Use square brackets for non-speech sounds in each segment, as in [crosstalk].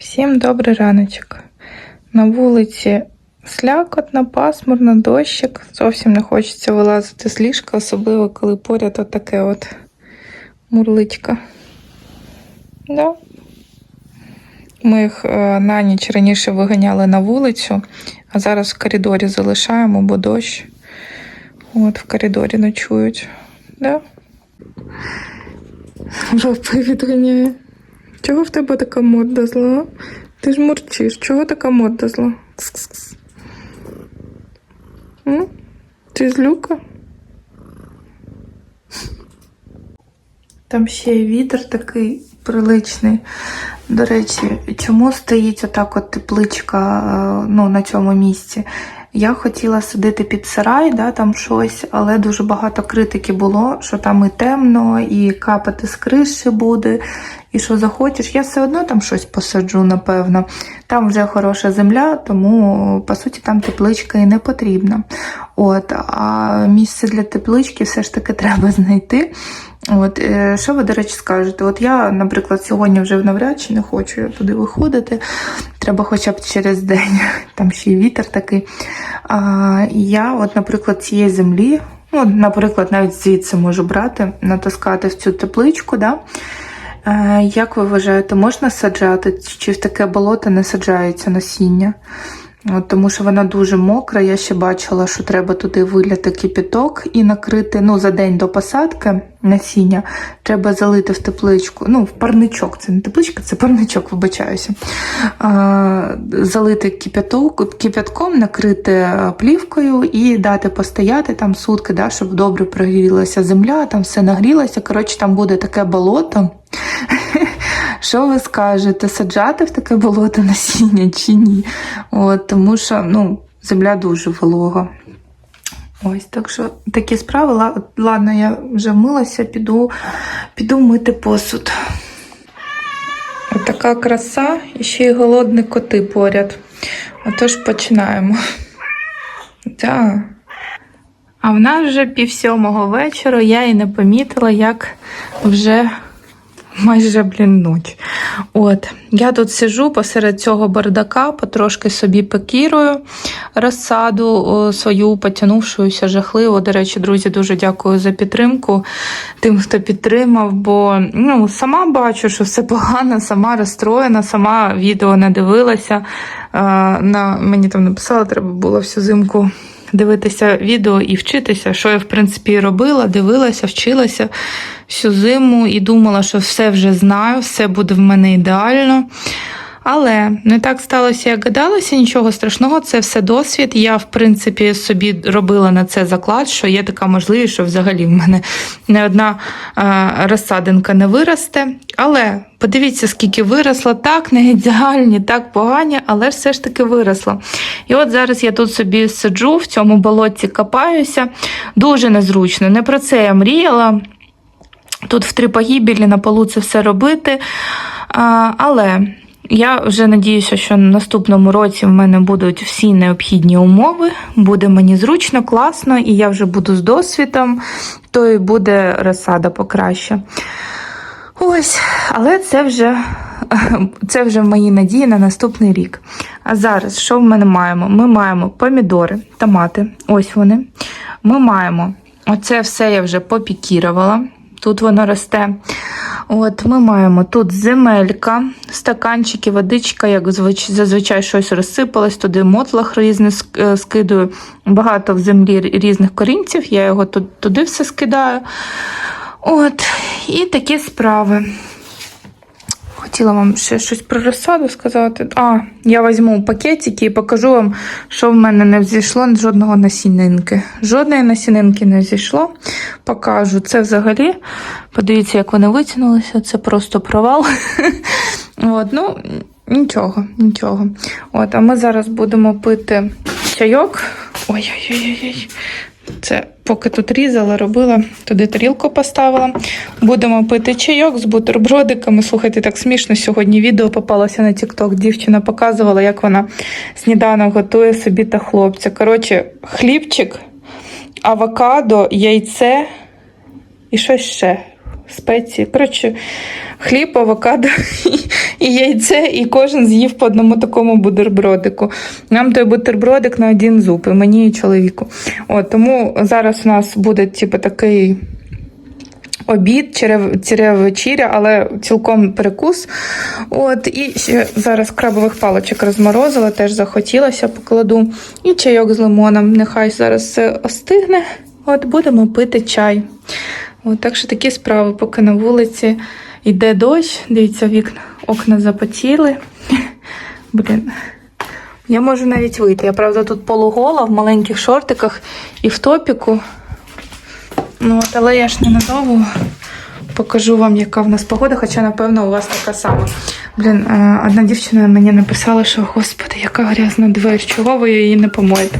Всім добрий раночок. На вулиці слякотно, пасмурно, дощик. Зовсім не хочеться вилазити з ліжка, особливо коли поряд отаке от мурличка. Да. Ми їх е, на ніч раніше виганяли на вулицю, а зараз в коридорі залишаємо, бо дощ. От в коридорі ночують. Да? Жопи відганяє. Чого в тебе така морда зла? Ти ж мурчиш. Чого така морда зла? Кс-кс-кс. М? Ти злюка? Там ще є вітер такий приличний. До речі, чому стоїть отак от тепличка е, ну, на цьому місці? Я хотіла сидити під сарай, да, там щось, але дуже багато критики було, що там і темно, і капати з криші буде, і що захочеш. Я все одно там щось посаджу, напевно. Там вже хороша земля, тому по суті там тепличка і не потрібна. От, а місце для теплички все ж таки [laughs] треба знайти. От, е, що ви, до речі, скажете? От я, наприклад, сьогодні вже навряд чи не хочу туди виходити. Треба хоча б через день, [laughs] там ще й вітер такий. А, я, от, наприклад, цієї землі, ну, наприклад, навіть звідси можу брати, натискати в цю тепличку. Да? Е, Як ви вважаєте, можна саджати, чи в таке болото не саджається насіння? От, тому що вона дуже мокра. Я ще бачила, що треба туди виляти кипяток і накрити ну, за день до посадки насіння. Треба залити в тепличку, ну, в парничок. Це не тепличка, це парничок, вибачаюся. А, залити кипяток, кипятком, накрити плівкою і дати постояти там сутки, да, щоб добре прогрілася земля, там все нагрілося. Коротше, там буде таке болото. [laughs] Що ви скажете, саджати в таке болото насіння чи ні? От, Тому що ну, земля дуже волога. Ось, так що такі справи. Ладно, я вже вмилася, піду, піду мити посуд. Отака краса і ще й голодні коти поряд. Отож починаємо. Так. А в нас вже пів сьомого вечора, я і не помітила, як вже майже блін ніч. От, я тут сижу посеред цього бардака, потрошки собі пекірую розсаду свою потягнувшуюся жахливо. До речі, друзі, дуже дякую за підтримку тим, хто підтримав, бо ну, сама бачу, що все погано, сама розстроєна, сама відео не дивилася. На, мені там написала, треба було всю зимку дивитися відео і вчитися, що я, в принципі, робила, дивилася, вчилася всю зиму і думала, що все вже знаю, все буде в мене ідеально. Але не так сталося, як гадалося, нічого страшного, це все досвід. Я, в принципі, собі робила на це заклад, що є така можливість, що взагалі в мене не одна е, розсадинка не виросте. Але подивіться, скільки виросло, так не ідеальні, так погані, але все ж таки виросло. І от зараз я тут собі сиджу, в цьому болотці копаюся. Дуже незручно. Не про це я мріяла. Тут в три погибелі на полу це все робити. А, але я вже надіюся, що в наступному році в мене будуть всі необхідні умови. Буде мені зручно, класно, і я вже буду з досвідом, то і буде розсада покраще. Ось, але це вже, [laughs] це вже мої надії на наступний рік. А зараз що в мене маємо? Ми маємо помідори, томати, ось вони. Ми маємо оце все я вже попікірувала. Тут воно росте. От Ми маємо тут земелька, стаканчики, водичка, як зазвичай щось розсипалось, туди мотлах різне е, скидую. Багато в землі різних корінців, я його туди все скидаю. От, І такі справи. Хотіла вам ще щось про розсаду сказати. А, я візьму пакетики і покажу вам, що в мене не взійшло жодного насінинки. Жодної насінинки не взійшло. Покажу. Це взагалі. Подивіться, як вони витягнулися. Це просто провал. [laughs] От, ну, нічого, нічого. От, а ми зараз будемо пити чайок. Ой-ой-ой. Це поки тут різала, робила, туди тарілку поставила. Будемо пити чайок з бутербродиками. Слухайте, так смішно сьогодні відео попалося на TikTok. Дівчина показувала, як вона сніданок готує собі та хлопця. Коротше, хлібчик, авокадо, яйце і щось ще. спеції. Коротше, хліб, авокадо [laughs] і, яйце, і кожен з'їв по одному такому бутербродику. Нам той бутербродик на один зуб, і мені і чоловіку. От, тому зараз у нас буде типу, такий обід, черев, тире але цілком перекус. От, і ще зараз крабових паличок розморозила, теж захотілося, покладу. І чайок з лимоном. Нехай зараз все остигне. От будемо пити чай. От, так що такі справи, поки на вулиці йде дощ. Дивіться, вікна, окна запотіли. [laughs] Блін. Я можу навіть вийти. Я правда тут полугола в маленьких шортиках і в топіку. Ну, от, але я ж ненадовго покажу вам, яка в нас погода, хоча, напевно, у вас така сама. Блін, е, одна дівчина мені написала, що господи, яка грязна двері, чого ви її не помоєте?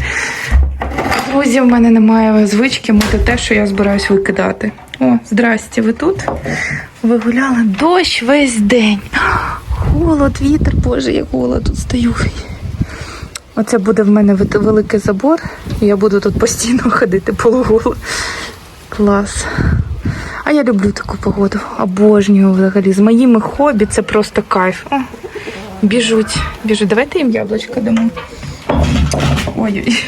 Друзі, в мене немає звички мити те, що я збираюсь викидати. О, здрасте, ви тут? Ви гуляли дощ весь день. Холод, вітер, боже, як голод тут стою. Оце буде в мене великий забор, і я буду тут постійно [laughs] ходити полуголо. Клас. А я люблю таку погоду. Обожнюю взагалі. З моїми хобі це просто кайф. О, біжуть, біжуть. Давайте їм яблучко дамо. Ой-ой.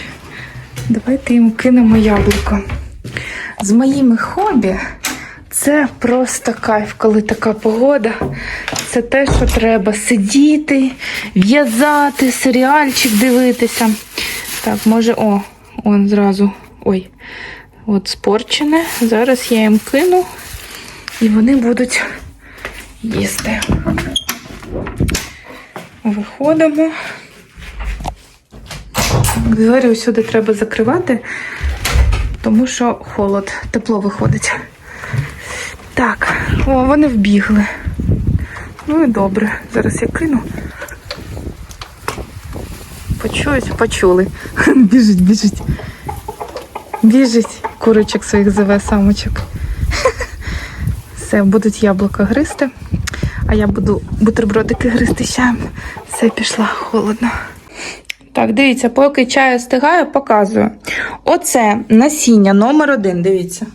Давайте їм кинемо яблуко. З моїми хобі це просто кайф, коли така погода. Це те, що треба сидіти, в'язати, серіальчик дивитися. Так, може, о, он зразу. Ой, от спорчене. Зараз я їм кину і вони будуть їсти. Виходимо. Двері усюди треба закривати, тому що холод, тепло виходить. Так, о, вони вбігли. Ну і добре. Зараз я кину. Почують, почули. [laughs] Біжить, біжить. Біжить. Курочок своїх зове самочок. [laughs] Все, будуть яблука гризти. А я буду бутербродики гризти ще. Все, пішла, холодно. Так, дивіться, поки чай остигає, показую. Оце насіння номер один, дивіться.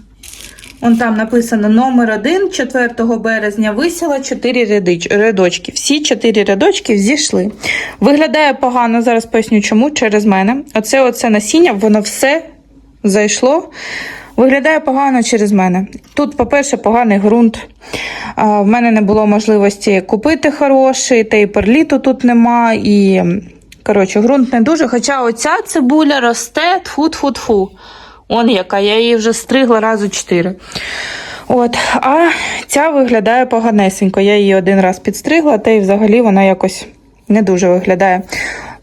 Он там написано номер один 4 березня висіла 4 рядочки. Всі 4 рядочки зійшли. Виглядає погано, зараз поясню чому, через мене. Оце оце насіння, воно все зайшло. Виглядає погано через мене. Тут, по-перше, поганий ґрунт. В мене не було можливості купити хороший, та і тут нема. І, коротше, ґрунт не дуже. Хоча оця цибуля росте тфу-тфу-тфу. Он яка, я її вже стригла разу чотири. От, а ця виглядає поганесенько. Я її один раз підстригла, та й взагалі вона якось не дуже виглядає.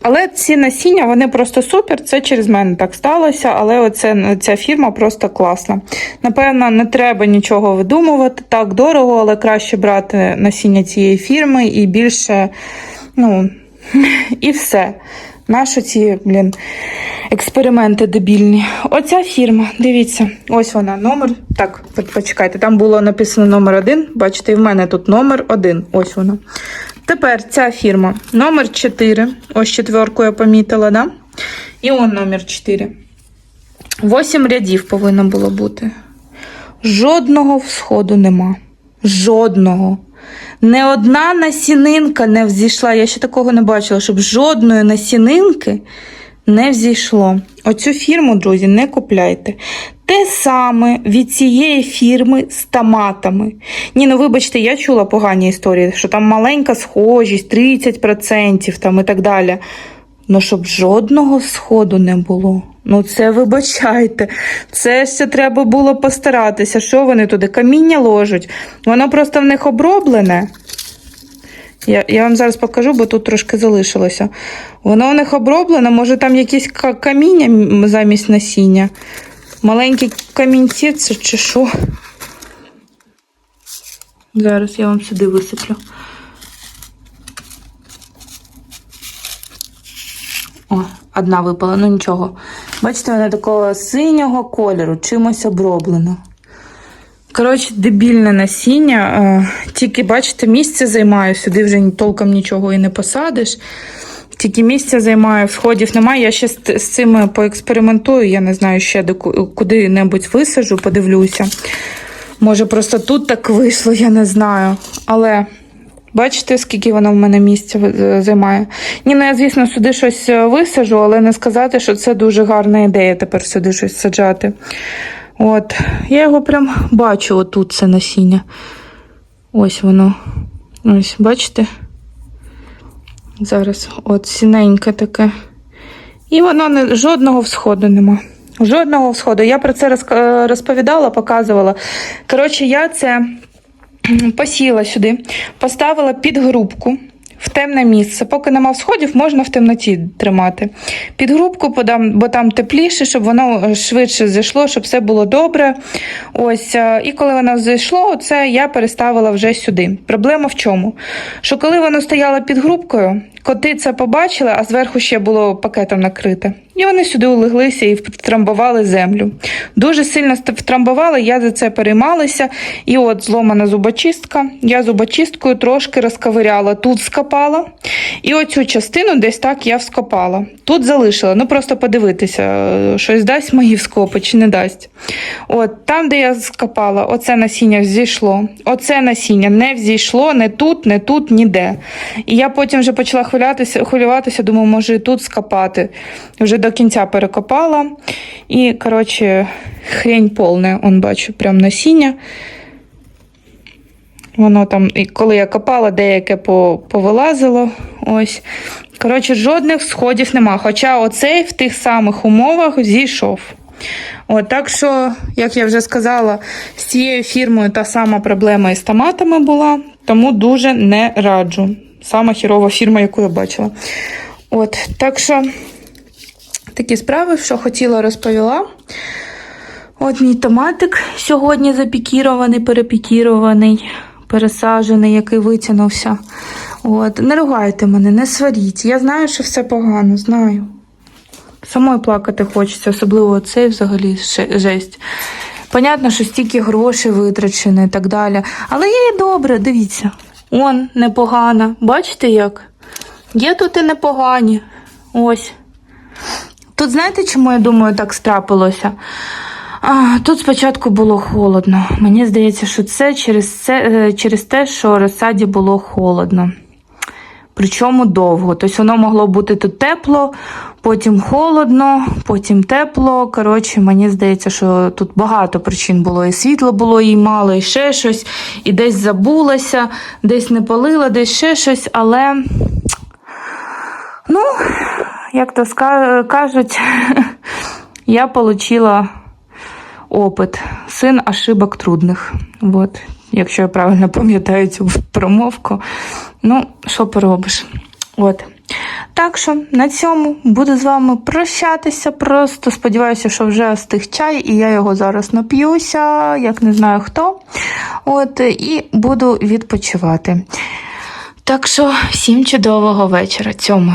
Але ці насіння, вони просто супер. Це через мене так сталося, але оце, ця фірма просто класна. Напевно, не треба нічого видумувати. Так дорого, але краще брати насіння цієї фірми і більше, ну, і все. Наші ці, блін, експерименти дебільні. Оця фірма, дивіться, ось вона, номер. Так, почекайте, там було написано номер один. Бачите, і в мене тут номер один. Ось вона. Тепер ця фірма номер 4. Ось четверку я помітила, да? І он номер 4. Восім рядів повинно було бути. Жодного всходу нема. Жодного. Не одна насінинка не взійшла. Я ще такого не бачила, щоб жодної насінинки не взійшло. Оцю фірму, друзі, не купляйте. Те саме від цієї фірми з томатами. Ні, ну вибачте, я чула погані історії, що там маленька схожість, 30% там і так далі. Ну, щоб жодного сходу не було. Ну, це вибачайте. Це ще треба було постаратися. Що вони туди? Каміння ложать. Воно просто в них оброблене. Я, я вам зараз покажу, бо тут трошки залишилося. Воно у них оброблене, може там якісь каміння замість насіння. Маленькі камінці це чи що? Зараз я вам сюди висиплю. О, одна випала, ну нічого. Бачите, вона такого синього кольору, чимось оброблено. Коротше, дебільне насіння. е, Тільки, бачите, місце займаю, сюди вже толком нічого і не посадиш. Тільки місця займаю, сходів немає. Я ще з, цим поекспериментую. Я не знаю, ще куди-небудь висаджу, подивлюся. Може, просто тут так вийшло, я не знаю. Але бачите, скільки воно в мене місця займає. Ні, ну я, звісно, сюди щось е, висаджу, але не сказати, що це дуже гарна ідея тепер сюди щось саджати. От, я його прям бачу, отут це насіння. Ось воно. Ось, бачите? Зараз, от сіненьке таке. І воно не, жодного всходу нема. Жодного всходу. Я про це е, розповідала, показувала. Коротше, я це [clears throat] посіла сюди, поставила під грубку в темне місце. Поки нема сходів, можна в темноті тримати. Під грубку подам, бо там тепліше, щоб воно е, швидше зайшло, щоб все було добре. Ось, е, і коли воно зайшло, це я переставила вже сюди. Проблема в чому? Що коли воно стояло під грубкою, коти це побачили, а зверху ще було пакетом накрите. І вони сюди улеглися і втрамбували землю. Дуже сильно втрамбували, я за це переймалася. І от зломана зубочистка. Я зубочисткою трошки розковиряла, тут скопала. І оцю частину десь так я вскопала. Тут залишила. Ну просто подивитися, щось дасть мої вскопи чи не дасть. От там, де я скопала, оце насіння взійшло. Оце насіння не взійшло, не тут, не тут, ніде. І я потім вже почала хвилятися, хвилюватися, думаю, може і тут скопати. Вже до кінця перекопала. І, коротше, хрень повна, он бачу, прям насіння. Воно там, і коли я копала, деяке повилазило. Ось. Коротше, жодних сходів нема. Хоча оцей в тих самих умовах зійшов. От, так що, як я вже сказала, з цією фірмою та сама проблема із томатами була, тому дуже не раджу. Сама хірова фірма, яку я бачила. От, так що такі справи, що хотіла, розповіла. От мій томатик сьогодні запікірований, перепікірований, пересаджений, який витягнувся. От, не ругайте мене, не сваріть. Я знаю, що все погано, знаю. Самої плакати хочеться, особливо цей взагалі жесть. Понятно, що стільки грошей витрачено і так далі. Але є і добре, дивіться. Он непогана. Бачите як? Є тут і непогані. Ось. Тут знаєте, чому я думаю, так страпилося? А, тут спочатку було холодно. Мені здається, що це через, це, е, через те, що розсаді було холодно. Причому довго. Тобто воно могло бути тут тепло, потім холодно, потім тепло. Коротше, мені здається, що тут багато причин було. І світло було їй мало, і ще щось, і десь забулася, десь не полила, десь ще щось, але. Ну, як то кажуть, [laughs] я отримала опит. Син ошибок трудних. Вот. Якщо я правильно пам'ятаю цю промовку. Ну, що поробиш? От. Так що на цьому буду з вами прощатися. Просто сподіваюся, що вже стих чай, і я його зараз нап'юся, як не знаю хто. От, і буду відпочивати. Так що всім чудового вечора. Цьому.